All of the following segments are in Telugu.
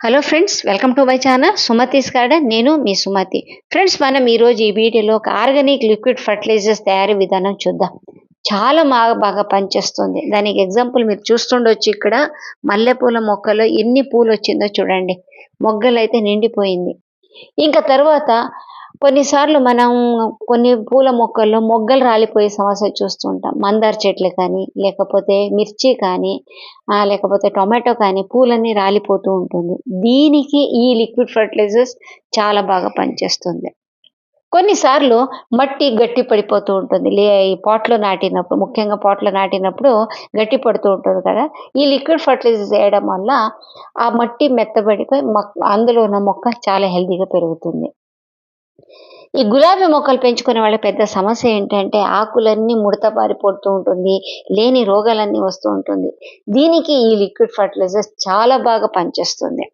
Hello friends welcome to my channel Sumathi's garden నేను మీ సుమతి ఫ్రెండ్స్ మనం ఈరోజు ఈ వీడియోలో ఒక ఆర్గానిక్ లిక్విడ్ ఫర్టిలైజర్స్ తయారీ విధానం చూద్దాం. చాలా బాగా బాగా పనిచేస్తుంది. దానికి ఎగ్జాంపుల్ మీరు చూస్తుండొచ్చు ఇక్కడ. మల్లెపూల మొక్కలో ఎన్ని పూలు వచ్చిందో చూడండి. మొగ్గలు అయితే నిండిపోయింది. ఇంకా తర్వాత కొన్నిసార్లు మనం కొన్ని పూల మొక్కల్లో మొగ్గలు రాలిపోయే సమస్య చూస్తూ ఉంటాం. మందార చెట్లు కానీ లేకపోతే మిర్చి కానీ లేకపోతే టొమాటో కానీ పూలన్నీ రాలిపోతూ ఉంటుంది. దీనికి ఈ లిక్విడ్ ఫర్టిలైజర్స్ చాలా బాగా పనిచేస్తుంది. కొన్నిసార్లు మట్టి గట్టి పడిపోతూ ఉంటుంది. లే ఈ పాట్లో నాటినప్పుడు ముఖ్యంగా పాట్లో నాటినప్పుడు గట్టి పడుతూ ఉంటుంది కదా. ఈ లిక్విడ్ ఫర్టిలైజర్స్ వేయడం వల్ల ఆ మట్టి మెత్తబడిపోయి మొక్క అందులో ఉన్న మొక్క చాలా హెల్తీగా పెరుగుతుంది. ఈ గులాబీ మొక్కలు పెంచుకునే వాళ్ళ పెద్ద సమస్య ఏంటంటే ఆకులన్నీ ముడత పారిపోతూ ఉంటుంది లేని రోగాలన్నీ వస్తూ ఉంటుంది. దీనికి ఈ లిక్విడ్ ఫర్టిలైజర్స్ చాలా బాగా పనిచేస్తుంది.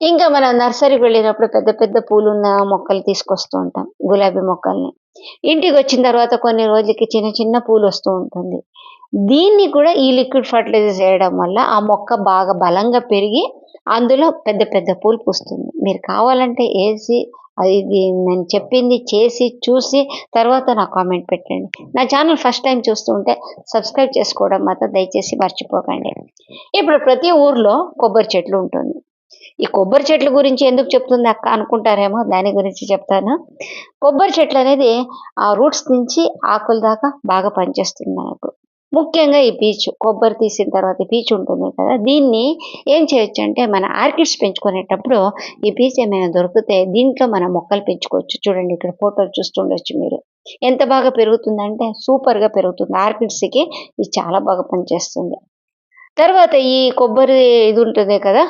ఇంకా మనం నర్సరీకి వెళ్ళినప్పుడు పెద్ద పెద్ద పూలున్న మొక్కలు తీసుకొస్తూ ఉంటాం గులాబీ మొక్కల్ని. ఇంటికి వచ్చిన తర్వాత కొన్ని రోజులకి చిన్న చిన్న పూలు వస్తూ ఉంటుంది. దీన్ని కూడా ఈ లిక్విడ్ ఫర్టిలైజర్స్ వేయడం వల్ల ఆ మొక్క బాగా బలంగా పెరిగి అందులో పెద్ద పెద్ద పూలు పూస్తుంది. మీరు కావాలంటే ఏసీ అది ఇది నేను చెప్పింది చేసి చూసి తర్వాత నా కామెంట్ పెట్టండి. నా ఛానల్ ఫస్ట్ టైం చూస్తుంటే సబ్స్క్రైబ్ చేసుకోవడం మాత్రం దయచేసి మర్చిపోకండి. ఇప్పుడు ప్రతి ఊర్లో కొబ్బరి చెట్లు ఉంటుంది. ఈ కొబ్బరి చెట్ల గురించి ఎందుకు చెప్తుంది అక్క అనుకుంటారేమో? దాని గురించి చెప్తాను. కొబ్బరి చెట్లు అనేది ఆ రూట్స్ నుంచి ఆకుల దాకా బాగా పనిచేస్తుంది నాకు. ముఖ్యంగా ఈ పీచు కొబ్బరి తీసిన తర్వాత ఈ పీచు ఉంటుంది కదా దీన్ని ఏం చేయొచ్చు అంటే మన ఆర్కిడ్స్ పెంచుకునేటప్పుడు ఈ పీచు ఏమైనా దొరికితే దీంట్లో మనం మొక్కలు పెంచుకోవచ్చు. చూడండి ఇక్కడ ఫోటోలు చూస్తుండొచ్చు మీరు. ఎంత బాగా పెరుగుతుందంటే సూపర్గా పెరుగుతుంది. ఆర్కిడ్స్కి ఇది చాలా బాగా పనిచేస్తుంది. తర్వాత ఈ కొబ్బరి ఇది ఉంటుంది కదా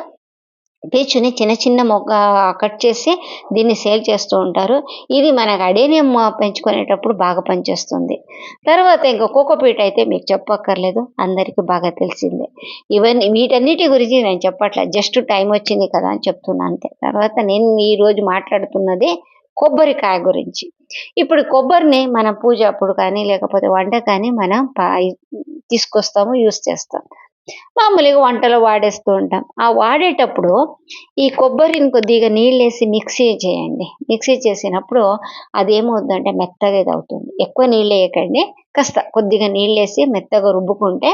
పీచుని చిన్న చిన్న మొగ్గ కట్ చేసి దీన్ని సేల్ చేస్తూ ఉంటారు. ఇది మనకు అడేనియం పెంచుకునేటప్పుడు బాగా పనిచేస్తుంది. తర్వాత ఇంకా కోకోపీట్ అయితే మీకు చెప్పక్కర్లేదు. అందరికీ బాగా తెలిసిందే. ఇవన్నీ వీటన్నిటి గురించి నేను చెప్పట్లేదు జస్ట్ టైం వచ్చింది కదా అని చెప్తున్నాను అంతే. తర్వాత నేను ఈరోజు మాట్లాడుతున్నది కొబ్బరికాయ గురించి. ఇప్పుడు కొబ్బరిని మనం పూజ అప్పుడు కానీ లేకపోతే వంట కానీ మనం పా- తీసుకొస్తాము యూస్ చేస్తాం. మామూలుగా వంటలో వాడేస్తూ ఉంటాం. ఆ వాడేటప్పుడు ఈ కొబ్బరిని కొద్దిగా నీళ్ళేసి మిక్సీ చేయండి. మిక్సీ చేసినప్పుడు అది ఏమవుతుందంటే మెత్తగా ఇది అవుతుంది ఎక్కువ నీళ్ళు వేయకండి కాస్త కొద్దిగా నీళ్ళేసి మెత్తగా రుబ్బుకుంటే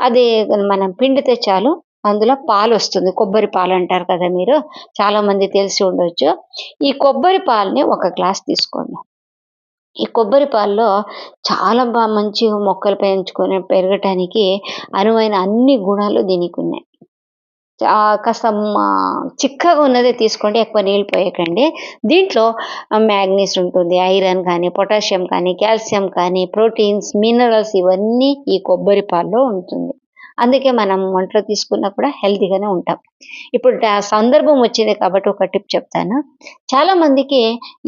అది మనం పిండితే చాలు అందులో పాలు వస్తుంది కొబ్బరి పాలు అంటారు కదా మీరు? చాలామంది తెలిసి ఉండొచ్చు. ఈ కొబ్బరి పాలని ఒక గ్లాస్ తీసుకోండి. ఈ కొబ్బరి పాలలో చాలా బాగా మంచి మొక్కలు పెంచుకొని పెరగటానికి అనువైన అన్ని గుణాలు దీనికి ఉన్నాయి. కాస్త చిక్కగా ఉన్నదే తీసుకోండి ఎక్కువ నీళ్ళు పోయకండి. దీంట్లో మ్యాగ్నీస్ ఉంటుంది ఐరన్ కానీ పొటాషియం కానీ కాల్షియం కానీ ప్రోటీన్స్ మినరల్స్ ఇవన్నీ ఈ కొబ్బరి పాలలో ఉంటుంది. అందుకే మనం వంటలో తీసుకున్నా కూడా హెల్తీగానే ఉంటాం. ఇప్పుడు ఆ సందర్భం వచ్చింది కాబట్టి ఒక టిప్ చెప్తాను. చాలా మందికి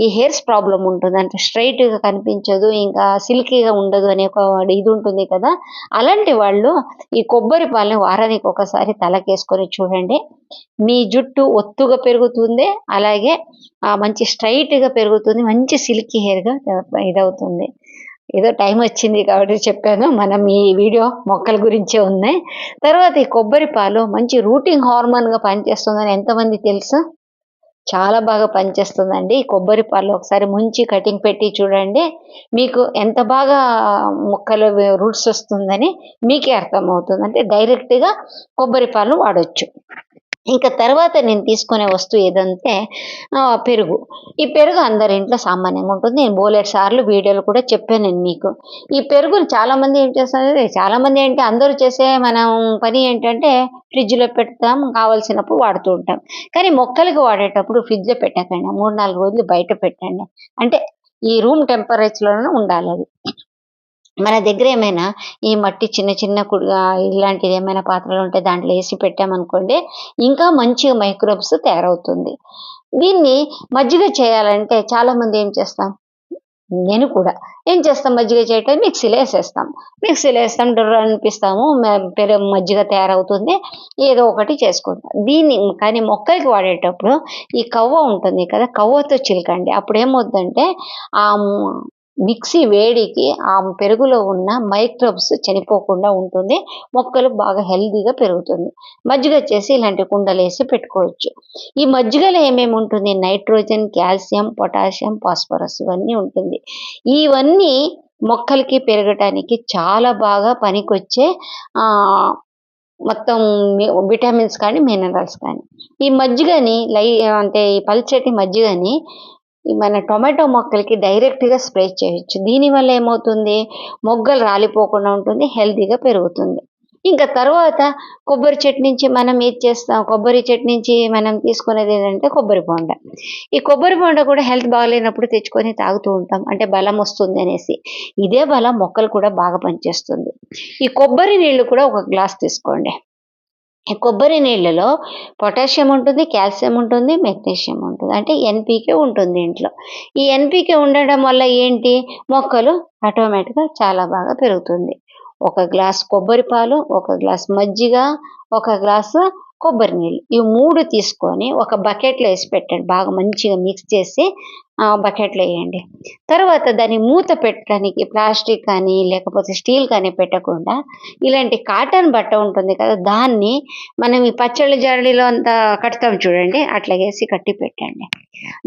ఈ హెయిర్స్ ప్రాబ్లం ఉంటుంది. అంటే స్ట్రైట్గా గా కనిపించదు ఇంకా సిల్కీగా ఉండదు అనే ఒక ఇది ఉంటుంది కదా. అలాంటి వాళ్ళు ఈ కొబ్బరి పాలని వారానికి ఒకసారి తలకేసుకొని చూడండి. మీ జుట్టు ఒత్తుగా పెరుగుతుంది అలాగే మంచి స్ట్రైట్గా గా పెరుగుతుంది మంచి సిల్కీ హెయిర్గా ఇదవుతుంది. ఏదో టైం వచ్చింది కాబట్టి చెప్పాను. మనం ఈ వీడియో మొక్కల గురించే ఉన్నాయి తర్వాత ఈ కొబ్బరి పాలు మంచి రూటింగ్ హార్మోన్గా పనిచేస్తుందని ఎంతమంది తెలుసు? చాలా బాగా పనిచేస్తుందండి. ఈ కొబ్బరి పాలు ఒకసారి ముంచి కటింగ్ పెట్టి చూడండి. మీకు ఎంత బాగా మొక్కలు రూట్స్ వస్తుందని మీకే అర్థమవుతుంది. అంటే డైరెక్ట్గా కొబ్బరి పాలు వాడవచ్చు ఇంకా తర్వాత నేను తీసుకునే వస్తువు ఏదంటే పెరుగు. ఈ పెరుగు అందరి ఇంట్లో సామాన్యంగా ఉంటుంది. నేను బోలెడ్ సార్లు వీడియోలు కూడా చెప్పాను నేను మీకు. ఈ పెరుగును చాలామంది ఏం చేస్తారు? చాలామంది ఏంటి? అందరూ చేసే మనం పని ఏంటంటే ఫ్రిడ్జ్లో పెడతాం కావాల్సినప్పుడు వాడుతూ ఉంటాం. కానీ మొక్కలకి వాడేటప్పుడు ఫ్రిడ్జ్లో పెట్టకండి. మూడు నాలుగు రోజులు బయట పెట్టండి. అంటే ఈ రూమ్ టెంపరేచర్లోనే ఉండాలి అది. మన దగ్గర ఏమైనా ఈ మట్టి చిన్న చిన్న ఇలాంటిది ఏమైనా పాత్రలు ఉంటే దాంట్లో వేసి పెట్టామనుకోండి ఇంకా మంచిగా మైక్రోబ్స్ తయారవుతుంది. దీన్ని మజ్జిగ చేయాలంటే చాలా మంది ఏం చేస్తాం? నేను కూడా ఏం చేస్తాం మజ్జిగ చేయటం? మిక్సీలో వేసేస్తాం. మిక్సీలో వేస్తాం డొర్ర అనిపిస్తాము పెరుగు మజ్జిగ తయారవుతుంది ఏదో ఒకటి చేసుకుంటాం. దీన్ని కానీ మొక్కలకి వాడేటప్పుడు ఈ కవ్వ ఉంటుంది కదా కవ్వతో చిలకండి. అప్పుడు ఏమవుతుందంటే ఆ మిక్సీ వేడికి ఆ పెరుగులో ఉన్న మైక్రోబ్స్ చనిపోకుండా ఉంటుంది. మొక్కలు బాగా హెల్దీగా పెరుగుతుంది. మజ్జిగ వచ్చేసి ఇలాంటి కుండలు వేసి పెట్టుకోవచ్చు. ఈ మజ్జిగలో ఏమేమి ఉంటుంది? నైట్రోజన్ కాల్షియం పొటాషియం ఫాస్ఫరస్ ఇవన్నీ ఉంటుంది. ఇవన్నీ మొక్కలకి పెరగటానికి చాలా బాగా పనికొచ్చే మొత్తం విటమిన్స్ కానీ మినరల్స్ కానీ. ఈ మజ్జిగని లై అంటే ఈ పల్చటి మజ్జిగని మన టొమాటో మొక్కలకి డైరెక్ట్గా స్ప్రే చేయొచ్చు. దీనివల్ల ఏమవుతుంది? మొగ్గలు రాలిపోకుండా ఉంటుంది హెల్తీగా పెరుగుతుంది. ఇంకా తర్వాత కొబ్బరి చెట్టు నుంచి మనం ఏది చేస్తాం? కొబ్బరి చెట్టు నుంచి మనం తీసుకునేది ఏంటంటే కొబ్బరి బొండ. ఈ కొబ్బరి బొండ కూడా హెల్త్ బాగాలేనప్పుడు తెచ్చుకొని తాగుతూ ఉంటాం. అంటే బలం వస్తుంది అనేసి. ఇదే బలం మొక్కలు కూడా బాగా పనిచేస్తుంది. ఈ కొబ్బరి నీళ్ళు కూడా ఒక గ్లాస్ తీసుకోండి. కొబ్బరి నీళ్ళలో పొటాషియం ఉంటుంది కాల్షియం ఉంటుంది మెగ్నీషియం ఉంటుంది. అంటే ఎన్పికే ఉంటుంది ఇంట్లో. ఈ ఎన్పికే ఉండడం వల్ల ఏంటి? మొక్కలు ఆటోమేటిక్గా చాలా బాగా పెరుగుతుంది. ఒక గ్లాస్ కొబ్బరి పాలు ఒక గ్లాస్ మజ్జిగ ఒక గ్లాసు కొబ్బరి నీళ్ళు. ఈ మూడు తీసుకొని ఒక బకెట్లో వేసి పెట్టండి. బాగా మంచిగా మిక్స్ చేసి బకెట్లో వేయండి. తర్వాత దాన్ని మూత పెట్టడానికి ప్లాస్టిక్ కానీ లేకపోతే స్టీల్ కానీ పెట్టకుండా ఇలాంటి కాటన్ బట్ట ఉంటుంది కదా దాన్ని మనం ఈ పచ్చళ్ళ జరడిలో అంతా కడతాం చూడండి అట్లా వేసి కట్టి పెట్టండి.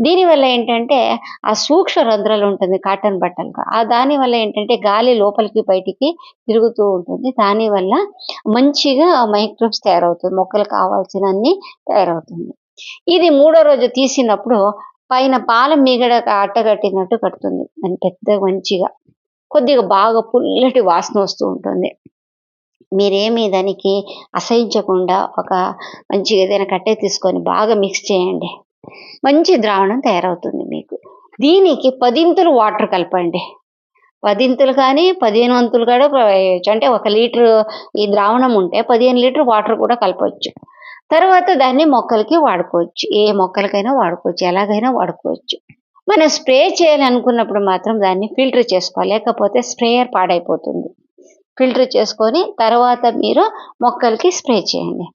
దీనివల్ల ఏంటంటే ఆ సూక్ష్మ రంధ్రాలు ఉంటుంది కాటన్ బట్టలు ఆ దానివల్ల ఏంటంటే గాలి లోపలికి బయటికి తిరుగుతూ ఉంటుంది. దానివల్ల మంచిగా మైక్రోబ్స్ తయారవుతుంది మొక్కలు కావాల్సిన అన్ని తయారవుతుంది. ఇది మూడో రోజు తీసినప్పుడు పైన పాల మీగడ అట్టగట్టినట్టు కడుతుంది. అని పెద్ద మంచిగా. కొద్దిగా బాగా పుల్లటి వాసన వస్తూ ఉంటుంది. మీరేమి దానికి అసహించకుండా ఒక మంచిగా ఏదైనా కట్టె తీసుకొని బాగా మిక్స్ చేయండి. మంచి ద్రావణం తయారవుతుంది మీకు. దీనికి పదింతులు వాటర్ కలపండి. పదింతులు కానీ పదిహేను వంతులు కూడా అంటే ఒక లీటర్ ఈ ద్రావణం ఉంటే పదిహేను లీటర్ వాటర్ కూడా కలపవచ్చు తర్వాత దాన్ని మొక్కలకి వాడుకోవచ్చు. ఏ మొక్కలకైనా వాడుకోవచ్చు. ఎలాగైనా వాడుకోవచ్చు. మనం స్ప్రే చేయాలనుకున్నప్పుడు మాత్రం దాన్ని ఫిల్టర్ చేసుకోవాలి. లేకపోతే స్ప్రేయర్ పాడైపోతుంది. ఫిల్టర్ చేసుకొని తర్వాత మీరు మొక్కలకి స్ప్రే చేయండి.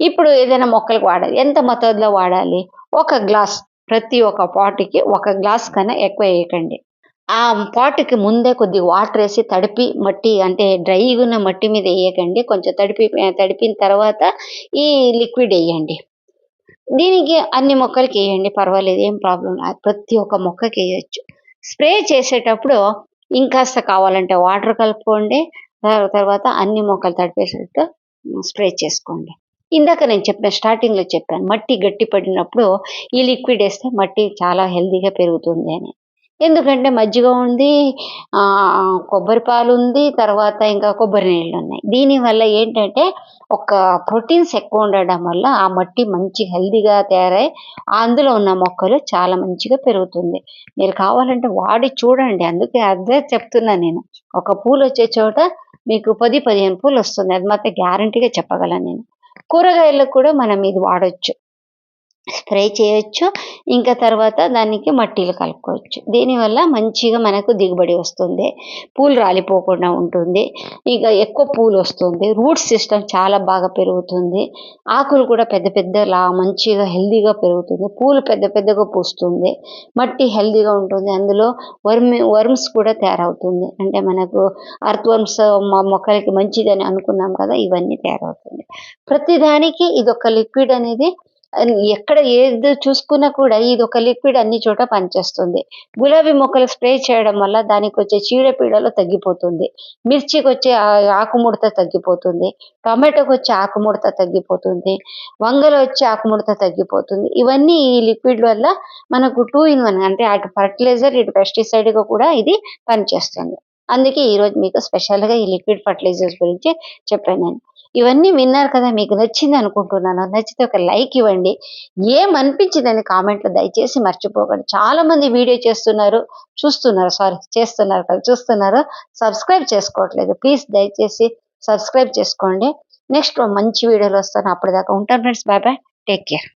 ఇప్పుడు ఏదైనా మొక్కలకు వాడాలి. ఎంత మొత్తంలో వాడాలి? ఒక గ్లాస్ ప్రతి ఒక్క పాటుకి ఒక గ్లాస్ కన్నా ఎక్కువ వేయకండి. ఆ పాట్కి ముందే కొద్దిగా వాటర్ వేసి తడిపి మట్టి అంటే డ్రైగా ఉన్న మట్టి మీద వేయకండి. కొంచెం తడిపి తడిపిన తర్వాత ఈ లిక్విడ్ వేయండి. దీనికి అన్ని మొక్కలకి వేయండి. పర్వాలేదు ఏం ప్రాబ్లం ప్రతి ఒక్క మొక్కకి వేయచ్చు. స్ప్రే చేసేటప్పుడు ఇంకాస్త కావాలంటే వాటర్ కలుపుకోండి. తర్వాత అన్ని మొక్కలు తడిపేసేటట్టు స్ప్రే చేసుకోండి. ఇందాక నేను చెప్పిన స్టార్టింగ్లో చెప్పాను మట్టి గట్టి పడినప్పుడు ఈ లిక్విడ్ వేస్తే మట్టి చాలా హెల్దీగా పెరుగుతుంది అని. ఎందుకంటే మజ్జిగ ఉంది కొబ్బరి పాలు ఉంది తర్వాత ఇంకా కొబ్బరి నీళ్ళు ఉన్నాయి. దీనివల్ల ఏంటంటే ఒక ప్రోటీన్స్ ఎక్కువ ఉండడం వల్ల ఆ మట్టి మంచి హెల్దీగా తయారై అందులో ఉన్న మొక్కలు చాలా మంచిగా పెరుగుతుంది. మీరు కావాలంటే వాడి చూడండి అందుకే అదే చెప్తున్నా నేను. ఒక పూలు వచ్చే చోట మీకు పది పదిహేను పూలు వస్తుంది. అది మాత్రం గ్యారంటీగా చెప్పగలను నేను. కూరగాయలకు కూడా మనం ఇది వాడచ్చు. స్ప్రే చేయొచ్చు. ఇంకా తర్వాత దానికి మట్టిలు కలుపుకోవచ్చు. దీనివల్ల మంచిగా మనకు దిగుబడి వస్తుంది. పూలు రాలిపోకుండా ఉంటుంది. ఇక ఎక్కువ పూలు వస్తుంది. రూట్ సిస్టమ్ చాలా బాగా పెరుగుతుంది. ఆకులు కూడా పెద్ద పెద్ద లా మంచిగా హెల్దీగా పెరుగుతుంది. పూలు పెద్ద పెద్దగా పూస్తుంది. మట్టి హెల్దీగా ఉంటుంది. అందులో వర్మ్ వర్మ్స్ కూడా తయారవుతుంది. అంటే మనకు అర్త్ వర్మ్స్ మొక్కలకి మంచిదని అనుకున్నాం కదా ఇవన్నీ తయారవుతుంది. ప్రతిదానికి ఇది ఒక లిక్విడ్ అనేది ఎక్కడ ఏది చూసుకున్నా కూడా ఇది ఒక లిక్విడ్ అన్ని చోట పనిచేస్తుంది. గులాబీ మొక్కలు స్ప్రే చేయడం వల్ల దానికి వచ్చే చీడపీడలు తగ్గిపోతుంది. మిర్చికి వచ్చే ఆకుముడత తగ్గిపోతుంది. టమాటోకి వచ్చే ఆకుముడత తగ్గిపోతుంది. వంగలో వచ్చే ఆకుముడత తగ్గిపోతుంది. ఇవన్నీ ఈ లిక్విడ్ వల్ల మనకు టూ ఇన్ వన్ అంటే అటు ఫర్టిలైజర్ ఇటు పెస్టిసైడ్గా కూడా ఇది పనిచేస్తుంది. అందుకే ఈరోజు మీకు స్పెషల్గా ఈ లిక్విడ్ ఫర్టిలైజర్స్ గురించి చెప్పాను నేను. ఇవన్నీ విన్నారు కదా మీకు నచ్చింది అనుకుంటున్నాను. నచ్చితే ఒక లైక్ ఇవ్వండి. ఏమనిపించిందని కామెంట్లో దయచేసి మర్చిపోకండి. చాలా మంది వీడియో చేస్తున్నారు చూస్తున్నారు సారీ చేస్తున్నారు కదా చూస్తున్నారు. సబ్స్క్రైబ్ చేసుకోవట్లేదు. ప్లీజ్ దయచేసి సబ్స్క్రైబ్ చేసుకోండి. నెక్స్ట్ మంచి వీడియోలు వస్తాను. అప్పటిదాకా ఉంటాను friends. Bye bye. Take care.